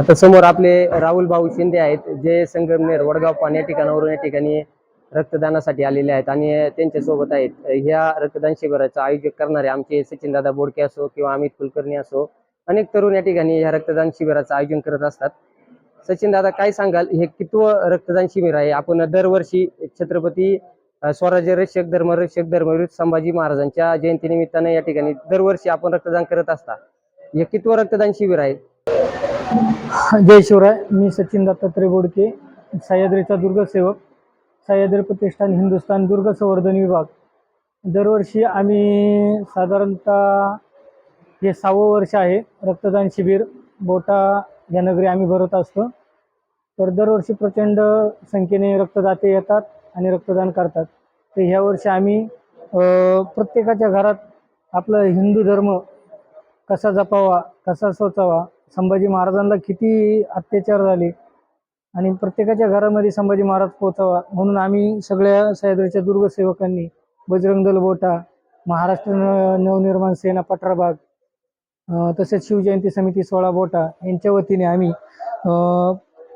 आता समोर आपले राहुल भाऊ शिंदे आहेत जे संगमनेर वडगाव पान या ठिकाणावरून या ठिकाणी रक्तदानासाठी आलेले आहेत आणि त्यांच्यासोबत आहेत. ह्या रक्तदान शिबिराचं आयोजक करणारे आमचे सचिन दादा बोडके असो किंवा अमित कुलकर्णी असो अनेक तरुण या ठिकाणी ह्या रक्तदान शिबिराचं आयोजन करत असतात. सचिन दादा काय सांगाल? हे कितव रक्तदान शिबिर आहे? आपण दरवर्षी छत्रपती स्वराज्य रक्षक धर्मरक्षक धर्मवीर संभाजी महाराजांच्या जयंतीनिमित्तानं या ठिकाणी दरवर्षी आपण रक्तदान करत असता. हे कितव रक्तदान शिबिर आहे? जय शिवराय मी सचिन दत्तात्रय बोडके सह्याद्रीचा दुर्गसेवक सह्याद्री प्रतिष्ठान हिंदुस्थान दुर्ग संवर्धन विभाग. दरवर्षी आम्ही साधारणतः हे सहावं वर्ष आहे रक्तदान शिबिर बोटा या नगरी आम्ही भरत असतो. तर दरवर्षी प्रचंड संख्येने रक्तदाते येतात आणि रक्तदान करतात. तर ह्या वर्षी आम्ही प्रत्येकाच्या घरात आपलं हिंदू धर्म कसा जपावा कसा सोचावा संभाजी महाराजांना किती अत्याचार झाले आणि प्रत्येकाच्या घरामध्ये संभाजी महाराज पोचावा म्हणून आम्ही सगळ्या सह्याद्रीच्या दुर्गसेवकांनी बजरंग दल बोटा महाराष्ट्र न- नवनिर्माण सेना पठारबाग तसेच शिवजयंती समिती सोळा बोटा यांच्या वतीने आम्ही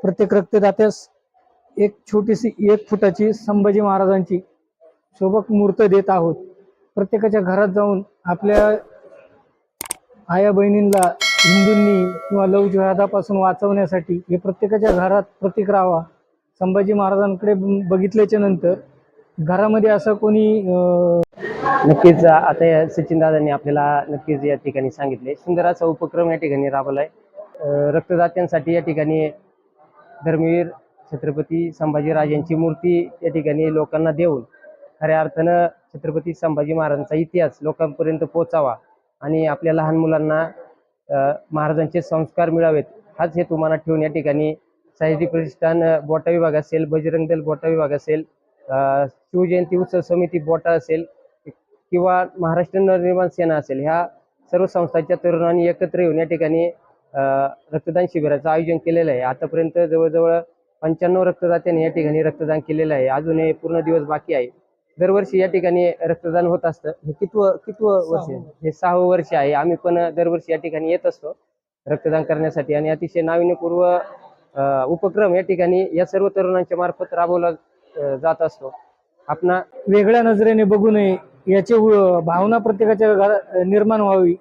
प्रत्येक रक्तदात्यास एक छोटीशी एक फुटाची संभाजी महाराजांची सोबत मूर्त देत आहोत. प्रत्येकाच्या घरात जाऊन आपल्या आया बहिणींना हिंदूंनी किंवा लव जिहादापासून वाचवण्यासाठी हे प्रत्येकाच्या घरात प्रतीक राहावा. संभाजी महाराजांकडे बघितल्याच्या नंतर घरामध्ये असं कोणी नक्कीच आता या सचिन दादांनी आपल्याला नक्कीच या ठिकाणी सांगितले. सुंदर असा उपक्रम या ठिकाणी राबवलाय. रक्तदात्यांसाठी या ठिकाणी धर्मवीर छत्रपती संभाजीराजांची मूर्ती या ठिकाणी लोकांना देऊन खऱ्या अर्थानं छत्रपती संभाजी महाराजांचा इतिहास लोकांपर्यंत पोहोचावा आणि आपल्या लहान मुलांना महाराजांचे संस्कार मिळावेत हाच हेतू मनात ठेवून या ठिकाणी सह्याद्री प्रतिष्ठान बोटा विभाग असेल बजरंग दल बोटा विभाग असेल शिवजयंती उत्सव समिती बोटा असेल किंवा महाराष्ट्र नवनिर्माण सेना असेल ह्या सर्व संस्थांच्या तरुणांनी एकत्र येऊन या ठिकाणी रक्तदान शिबिराचं आयोजन केलेलं आहे. आतापर्यंत जवळजवळ पंच्याण्णव रक्तदात्यांनी या ठिकाणी रक्तदान केलेलं आहे. अजूनही पूर्ण दिवस बाकी आहे. दरवर्षी या ठिकाणी रक्तदान होत असतं. हे कितव कितव वर्ष हे सहावं वर्ष आहे. आम्ही पण दरवर्षी या ठिकाणी येत असतो रक्तदान करण्यासाठी. आणि अतिशय नाविन्यपूर्व उपक्रम या ठिकाणी या सर्व तरुणांच्या मार्फत राबवला जात असतो. आपणा वेगळ्या नजरेने बघू नये. याची भावना प्रत्येकाच्या निर्माण व्हावी.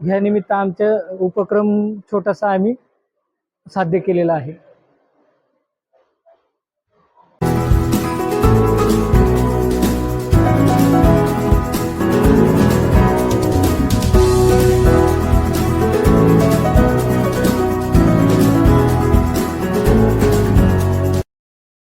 ह्या निमित्त आमचा उपक्रम छोटासा आम्ही साध्य केलेला आहे.